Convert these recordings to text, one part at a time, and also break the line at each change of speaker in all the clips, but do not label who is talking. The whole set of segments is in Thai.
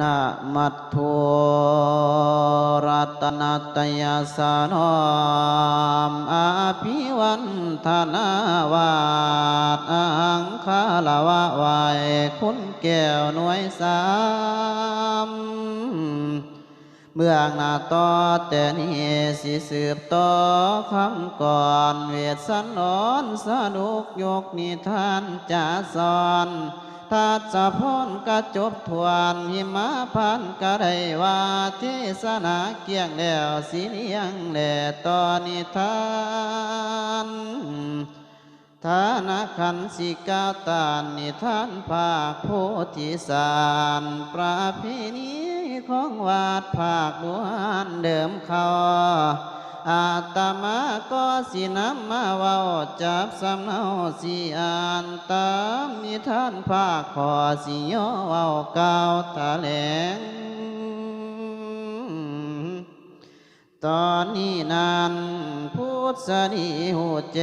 นะมัตโทรัตนัตยาสานอมอาภิวันธนาวาดอังคาลาวะไวคุณแก้วหน่วยสามเบื้องนาต่อแต่นี้สิสืบต่อคำก่อนเวทสันนอนสนุกยกนิทานจะสอน ถ้าจะพ้นกระจบทวนหิมะพันกระไดว่าเทศนาเกี่ยงแล้วสิเลียงแหล่ตอนิทานฐานะขันสิกาตานนิทานภาคโพธิสารประเพณีของวาดภาคล้วนเดิมเขา อาตมาก็สินำมาเว้าจับสำเนาสิอ่านตามนิทานภาคขอสิย่อเว้าเก่าวแถลงตอนนี้นานพุทธนีหูแจ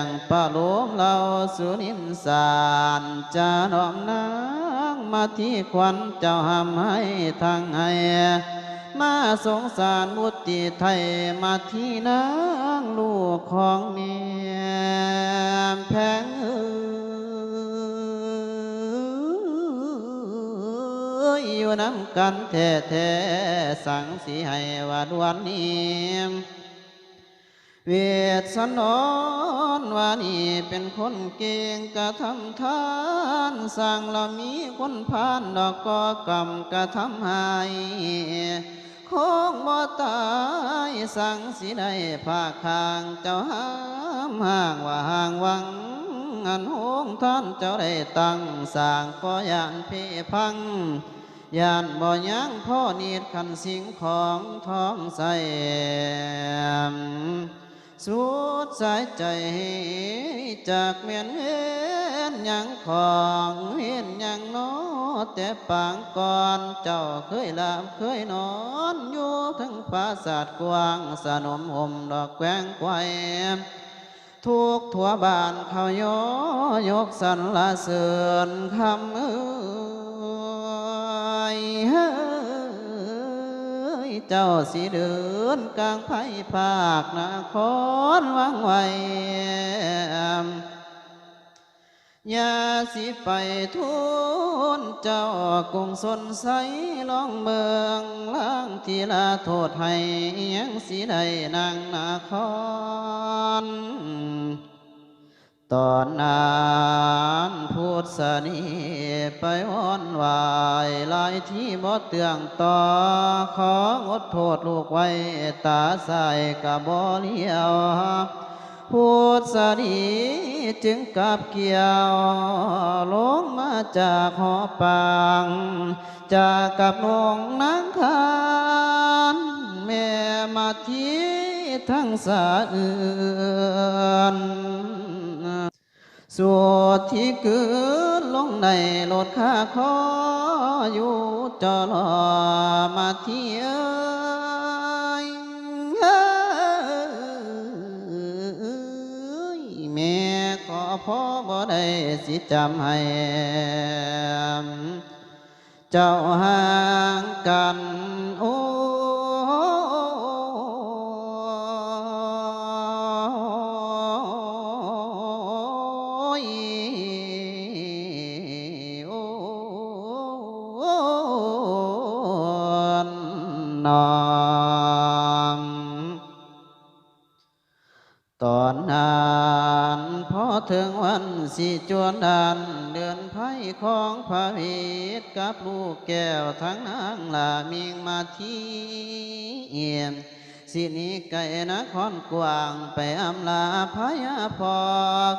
งปะโลมเราสุนินสารจะน้อมนางมาที่ควันเจ้าหำให้ทางไห้ มาสงสารมุติไทยมาที่นางลูกของเมียแพงเอ้ยอยู่น้ำกันแท้แท้ๆสังสีให้ว่าดวนนี้ เวทสนอนว่านี่เป็นคนเก่งกระทำทานสร้างละมีคนพานดอกก็กรรมกระทำให้คงบ่ตายสั่งสิได้ภาคทางเจ้าห้ามห่างว่าห่างวังอันหงท่านเจ้าได้ตั้งสร้างก็ยานเพพังยานบ่ยังพ่อนีดขันสิ่งของท้องใส่ สุดสายใจจากเมียนเห็นยังของเห็นยังโนอแต่ปางก่อนเจ้าเคยลาบเคยนอนอยู่ทั้งปราสาทกว้างสนมห่มดอกแกว้งไกวทุกทั่วบ้านเขายอยกสรรเสริญคำเอ้ย เจ้าสิเดินกลางไผ่ภาคนาครวังไวอย่าสิไปทุนเจ้ากรุงสนใสลองเมืองล้างทีละโทษให้ยังสิได้นางนาคร ตอนนั้นพูดสนีไปวอนวายหลายที่บ่เตืองต่อของดโทษลูกไว้ตาใสกะบ่เลี้ยวพูดสนีจึงกับเกี่ยวลงมาจากหอปางจากกับนงนางคานแม่มาที่ทั้งสาเอือน สวดที่เกิดลงในโลดข้าขออยู่จอรอมาเที่ยเอ้ยแม่ขอพ่อบ่ได้สิจำให้เจ้าห่างกัน สิจวนดันเดือนไพ่ของพระวิตรกับลูกแก้วทั้งนางลามิงมาที่เอี่ยมสินี้ไก่นครกว่างไปอำลาพยาพอ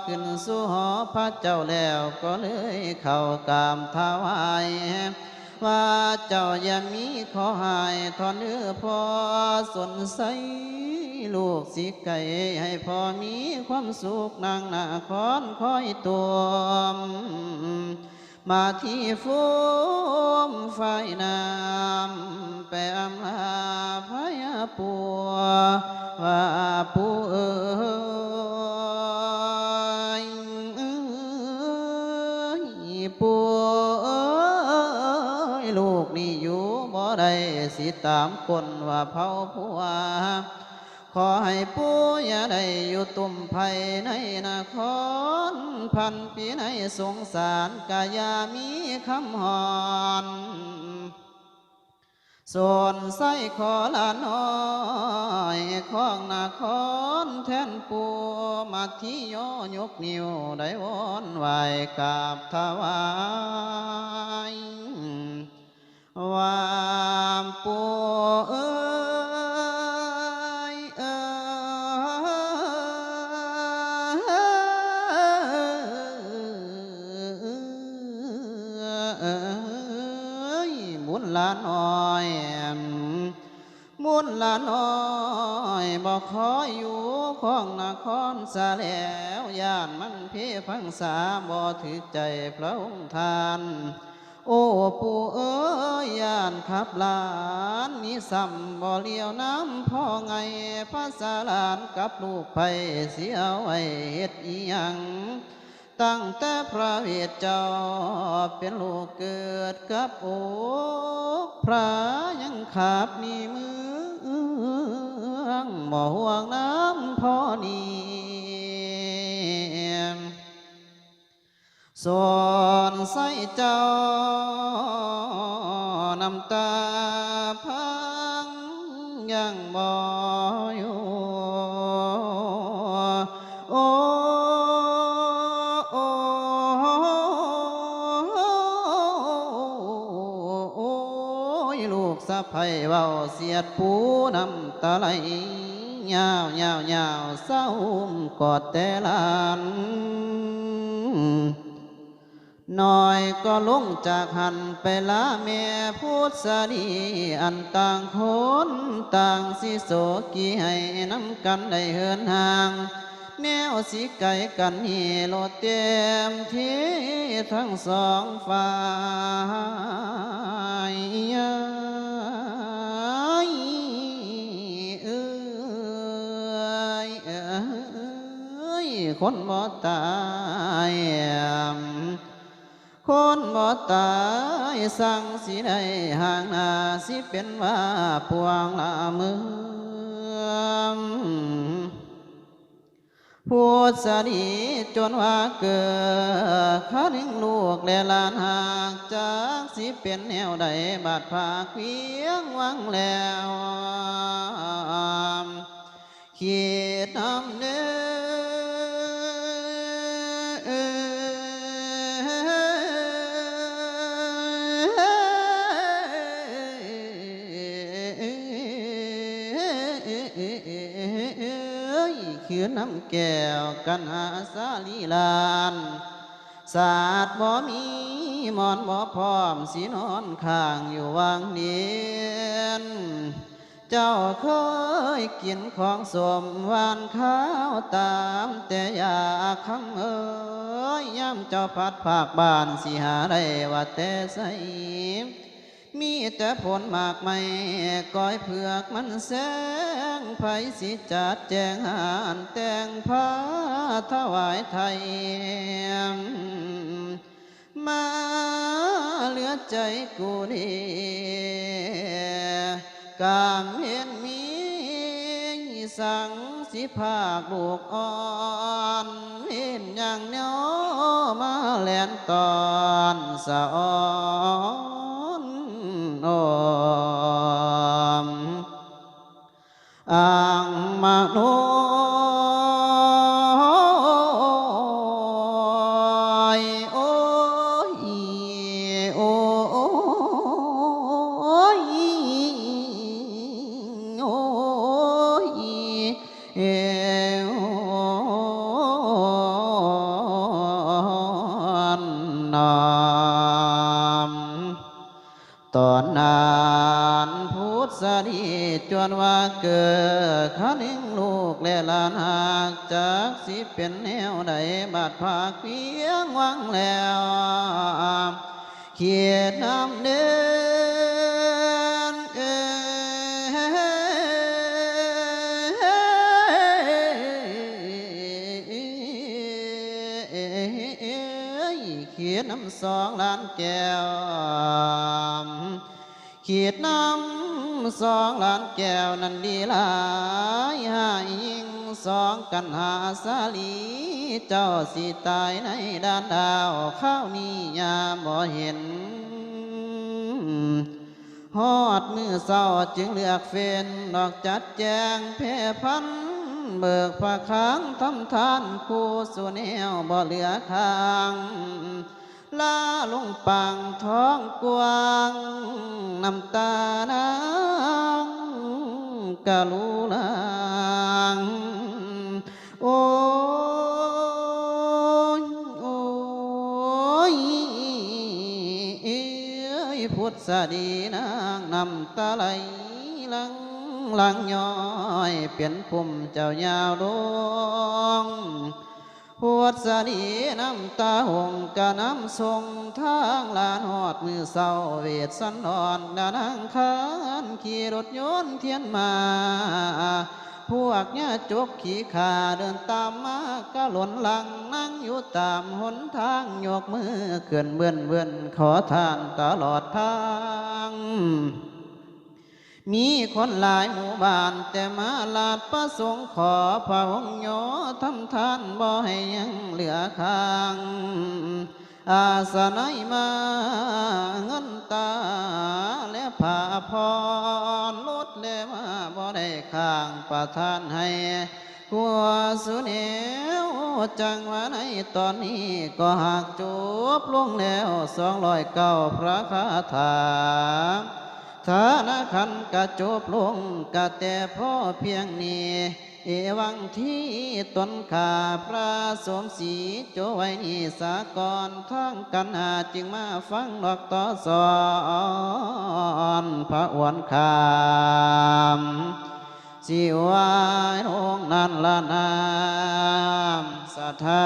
ขึ้นสู่หอพระเจ้าแล้วก็เลยเข้ากามทาวาย ว่า เจ้าอย่ามีขอหายทอนเนื้อพอสนใสลูกสิไก่ให้พอมีความสุขนางนาคอนคอยตัวมมาที่ฟูมไฟน้ำไปอำลาพยาปัวว่าปูเอ สิตามคนว่าเผาผัวขอให้ปู่ย่าได้อยู่ตุ่มไผ่ในนคร พันปีในสงสารกายามีคำหอนส่วนไส้ขอละน้อยของนาครแทนปูมาที่โยยกนิ้วได้วอนไหวกราบถวายว่า ละน้อยบอกขออยู่ของนครสาแล้วย่านมันเพีพังษาบ่ถือใจพระองค์ทาน โอ้ปู่เอ้ยย่านขับหลานมีสัมบ่เลี้ยวน้ำพ่อไงภาษาหลานกับลูกไปเสียไว้เฮ็ดอีหยังตั้งแต่พระเวทเจ้าเป็นลูกเกิดกับโอกพระยังขาบมีมือ งบ่ห่วงน้ำพ่อนี่ส่วนใส่เจ้าน้ำตาพังยังบ่ สะไพเว้าเสียดปูน้ำตาไหลยาวยาวยาวเศร้ากอดแต่ลานน้อยก็ลงจากหันไปลาแม่พูดสดีอันต่างคนต่างสิโสกีให้น้ำกันได้เหินห่าง แนวสิไก่กันฮีโลเต็มที่ทั้งสองฝ่าย อ้ยคนบ่ตายคนบ่ตายสั่งสิได้ห่างนาสิเป็นว่าพวงละเมืองพูดสดีจนว่าเกิดข้าหนึ่งลูกและลานหากจากสิเป็นแนวใดบาดผากเพียงวังแล้ว ขีดน้ำเนื้คือน้ำแก้วกันหาสาลีลานศาสตร์บ่มีหมอนบ่พร้อมสินอนข้างอยู่วางเนียน เจ้าเคยกินของสมหวานข้าวตามแต่อยากคำเอ้ยย่ำเจ้าพัดภาคบ้านสิหาได้ว่าแต่ใสมีแต่ผลมากไม่ก้อยเผือกมันแสงไผสิจัดแจงหานแต่งผ้าถวายไทย มาเหลือใจกูนี่ กางเห็นมีสังสิภาคลูกอ่อนเห็นอย่างเนามาแลนตอนสะอ่อน เกิดขันิ่งลูกและหลานหากจากสิเป็นแนวใดบาดภาคเพียงวังแล้วเขียดน้ำเดินเอ้ยเขียนน้ำสองล้านแก้ว สองลานแก้วนั้นดีหลายหายิงสองกันหาสาลี เจ้าสิตายในด้านดาวข้าวนี้ยามบ่เห็นฮอดมือเศร้าจึงเลือกเฟ้นดอกจัดแจงเพพัน เบิกผ้าค้างทำทานคู่สุแนวบ่เหลือค้าง ลาลงปังท้องกวางน้ำตานางกะลูลางโอ้ยโอ้ยเอ้ยพุทธสดีนางน้ำตาไหลหลังหลังย้อย เปลี่ยนปุ่มเจ้ายาวด วดสนีน้ำตาหงกะน้ำทรงทางลานหอดมือเศร้าเวทสันนอนดานังคานขี่รถยนต์เทียนมา พวกเนี่ยจกขี่ขาเดินตามมากะหล่นหลังนั่งอยู่ตามหนทางยกมือเขื่อนเบื่อนเบื่อนขอทานตลอดทาง มีคนหลายหมู่บ้านแต่มาลาดประสงค์ขอพระองค์โยทำทานบ่ให้ยังเหลือค้าง อาสนัยมาเงินตาและผ้าพรลดแลมาบ่ได้ข้างประทานให้กัวสุเนวจังว่าในตอนนี้ก็หากจูบลงแล้วสองร้อยเก้าพระคาถา ฐานะขันกะจบลงกะแต่พ่อเพียงนี้เอวังที่ตนขาพระสมศรีโจไว้นีสากรทั้งกันหาจึงมาฟังดอกต่อสอนพระอวนคามสิวายโรงนั้นละนามสะทา